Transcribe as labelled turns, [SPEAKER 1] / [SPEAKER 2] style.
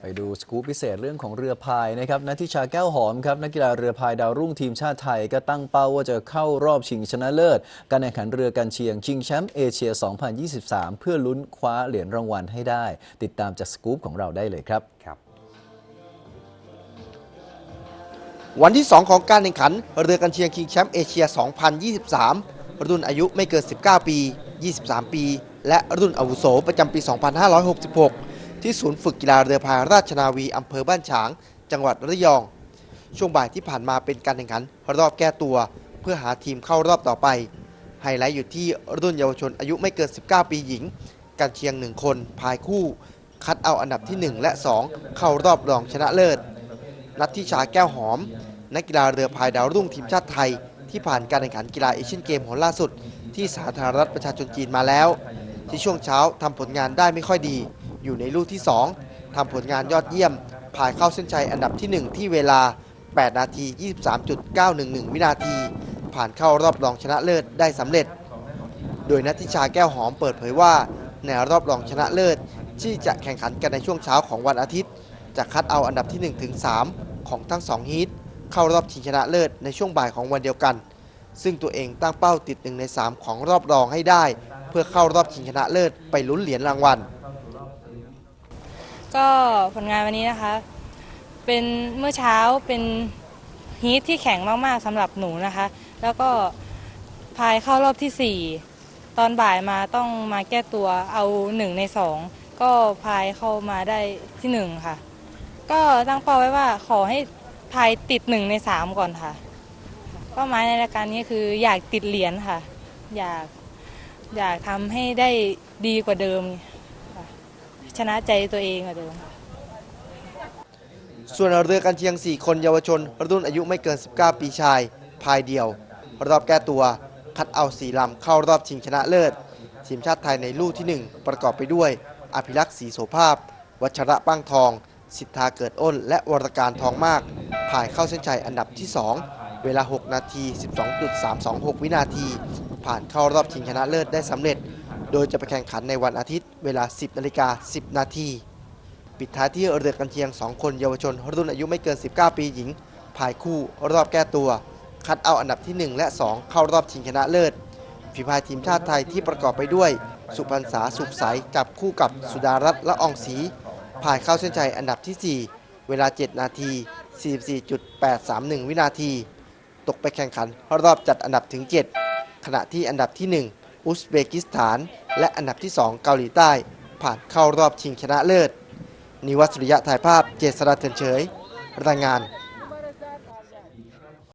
[SPEAKER 1] ไปดูสกู๊ปพิเศษเรื่องของเรือพายนะครับนัทธิชาแก้วหอมครับนักกีฬาเรือพายดาวรุ่งทีมชาติไทย ก็ตั้งเป้าว่าจะเข้ารอบชิงชนะเลิศ การแข่งขันเรือกันเชียง ชิงแชมป์เอเชีย 2023 เพื่อลุ้นคว้าเหรียญรางวัลให้ได้ ติดตามจากสกู๊ปของเราได้เลยครับ
[SPEAKER 2] ครับ
[SPEAKER 3] วันที่ 2 ของการแข่งขันเรือกันเชียงคิงแชมป์เอเชีย 2023 รุ่นอายุไม่เกิน 19 ปี 23 ปี และรุ่นอาวุโสประจำปี 2566 ที่ศูนย์ฝึกกีฬาเรือพายราชนาวีอำเภอบ้านฉาง จังหวัดระยอง ช่วงบ่ายที่ผ่านมาเป็นการแข่งขันรอบแก้ตัว เพื่อหาทีมเข้ารอบต่อไปไฮไลท์อยู่ที่รุ่นเยาวชนอายุไม่เกิน 19 ปีหญิงกันเชียง1คนพายคู่ คัดเอาอันดับที่ 1 และ 2 เข้ารอบรองชนะเลิศ นัทธิชาแก้วหอม นักกีฬาเรือพายดาวรุ่งทีมชาติไทย ที่ผ่านการแข่งขันกีฬาเอเชียนเกมหนล่าสุด ที่สาธารณรัฐประชาชนจีนมาแล้ว ที่ช่วงเช้าทำผลงานได้ไม่ค่อยดี อยู่ในลูกที่ 2ทำผลงานยอดเยี่ยม ผ่ายเข้าเส้นชัยอันดับที่ 1 ที่เวลา 8 นาที 23.911 วินาที ผ่านเข้ารอบรองชนะเลิศได้สำเร็จ โดยนัทธิชาแก้วหอมเปิดเผยว่า ในรอบรองชนะเลิศ ที่จะแข่งขันกันในช่วงเช้าของวันอาทิตย์ จะคัดเอาอันดับที่ 1 ถึง 3 ของทั้ง 2 ฮีทเข้ารอบชิงชนะเลิศในช่วงบ่ายของวันเดียวกัน ซึ่งตัวเองตั้งเป้าติด1ใน 3 ของรอบรองให้ได้ เพื่อเข้ารอบชิงชนะเลิศไปลุ้นเหรียญรางวัล
[SPEAKER 4] ก็ผลงานวันนี้นะคะ เป็นเมื่อเช้าเป็นฮีทที่แข็งมากๆสำหรับหนูนะคะ แล้วก็พายเข้ารอบที่ 4 ตอนบ่ายมาต้องมาแก้ตัวเอาหนึ่งในสองก็พายเข้ามาได้ที่หนึ่งค่ะ ก็ตั้งเป้าไว้ว่าขอให้พายติดหนึ่งในสามก่อนค่ะเป้าหมายในรายการนี้คืออยากติดเหรียญค่ะ อยากอยากทำให้ได้ดีกว่าเดิมค่ะ ชนะใจตัวเองกว่าเดิม
[SPEAKER 3] ส่วนเรือกันเชียง 4 คนเยาวชน รุ่นอายุไม่เกิน 19 ปีชาย พายเดียว รอบแก้ตัว คัดเอา4ลำเข้ารอบชิงชนะเลิศ ทีมชาติไทยในลูกที่ 1 ประกอบไปด้วย อภิรักษ์ศรีโสภาพ วัชระปั้งทอง สิทธาเกิดอ้น และวรการทองมากพายเข้าเส้นชัยอันดับที่ 2 เวลา 6 นาที 12.326 วินาที ผ่านเข้ารอบชิงชนะเลิศได้สำเร็จ โดยจะไปแข่งขันในวันอาทิตย์เวลา 10นาฬิกา10 นาทีปิดท้ายที่เรือกันเชียง 2 คนเยาวชนรุ่นอายุไม่เกิน 19 ปีหญิงพายคู่รอบแก้ตัว คัดเอาอันดับที่ 1 และ 2 เข้ารอบชิงชนะเลิศฝีพายทีมชาติไทยที่ประกอบไปด้วย สุพรรณษาสุขใสจับคู่กับสุดารัตน์ละอองศรีพายเข้าเส้นชัยอันดับที่ 4 เวลา 7 นาที 44.831 วินาที ตกไปแข่งขันรอบจัดอันดับถึง 7 ขณะที่อันดับที่ 1 อุซเบกิสถาน และอันดับที่ 2 เกาหลีใต้ ผ่านเข้ารอบชิงชนะเลิศ นิวัตสุริยะถ่ายภาพเจษฎาเถื่อนเฉย รายงาน